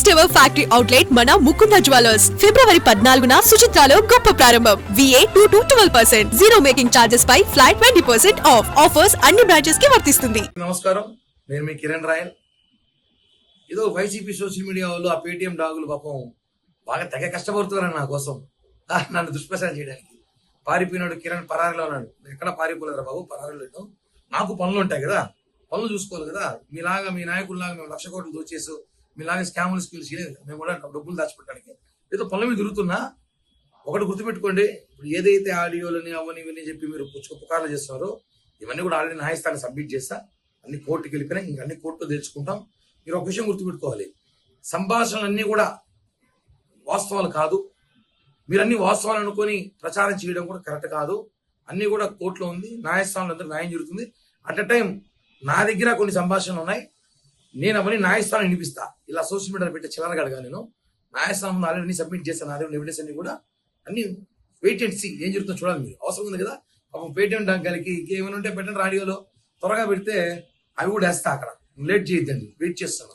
First ever factory outlet మన Mukunda jewellers. ఫిబ్రవరి పద్నాలుగున సుచిత్రాలో గొప్ప ప్రారంభం. V A two to twelve percent zero making charges pi flat twenty percent off offers అన్ని బ్రాంచెస్కి వర్తిస్తుంది. నమస్కారం. నేను మీ కిరణ్ రాయల్. ఏదో వైసీపీ సోషల్ మీడియా వాళ్ళు ఆ పేటిఎం డాగులు పాపం బాగా తెగ కష్టపడుతున్నారు నా కోసం. నన్ను దుష్ప్రచారం చేయడానికి. పారిపోయినాడు కిరణ్ పరారిలో ఉన్నాడు. నేను ఎక్కడ పారిపోలేదురా బాబు పరారిలో నాకు పనులు ఉంటాయి కదా. పనులు చూసుకోవాలి కదా. మీలాగా మీ నాయకుల్లాగా మేము లక్ష కోట్లు దోచేసు. మీలాగే స్కాములు స్కిల్స్ చేయలేదు మేము కూడా డబ్బులు దాచిపెట్టడానికి. ఏదో పొలం మీద తిరుగుతున్నా ఒకటి గుర్తుపెట్టుకోండి. ఇప్పుడు ఏదైతే ఆడియోలని అవని ఇవని చెప్పి మీరు పుచ్చుకు చేస్తున్నారో ఇవన్నీ కూడా ఆల్రెడీ న్యాయస్థానం సబ్మిట్ చేస్తా. అన్ని కోర్టుకి వెళ్ళిపోయినా ఇంకా అన్ని కోర్టులో తెచ్చుకుంటాం మీరు ఒక విషయం గుర్తుపెట్టుకోవాలి. సంభాషణలు అన్నీ కూడా వాస్తవాలు కాదు. మీరు అన్ని వాస్తవాలు అనుకొని ప్రచారం చేయడం కూడా కరెక్ట్ కాదు. అన్ని కూడా కోర్టులో ఉంది. న్యాయస్థానంలో అందరూ న్యాయం జరుగుతుంది. అట్ అ టైం నా దగ్గర కొన్ని సంభాషణలు ఉన్నాయి. నేను అవన్నీ న్యాయస్థానం వినిపిస్తా. ఇలా సోషల్ మీడియాలో పెట్టే చిల్లరగా అడగా నేను. న్యాయస్థానం ఆల్రెడీ సబ్మిట్ చేస్తాను ఆల్రెడీ ఎవిడెన్స్ అన్ని కూడా అన్ని వెయిట్ అండ్ సీ ఏం జరుగుతుందో చూడాలి మీరు. అవసరం ఉంది కదా? పాపం పేటిఎం డాక్టర్కి ఇంకేమైనా ఉంటే పెట్టండి రాడియోలో త్వరగా పెడితే అవి కూడా వేస్తా అక్కడ. లేట్ చేయొద్దండి. వెయిట్ చేస్తాను.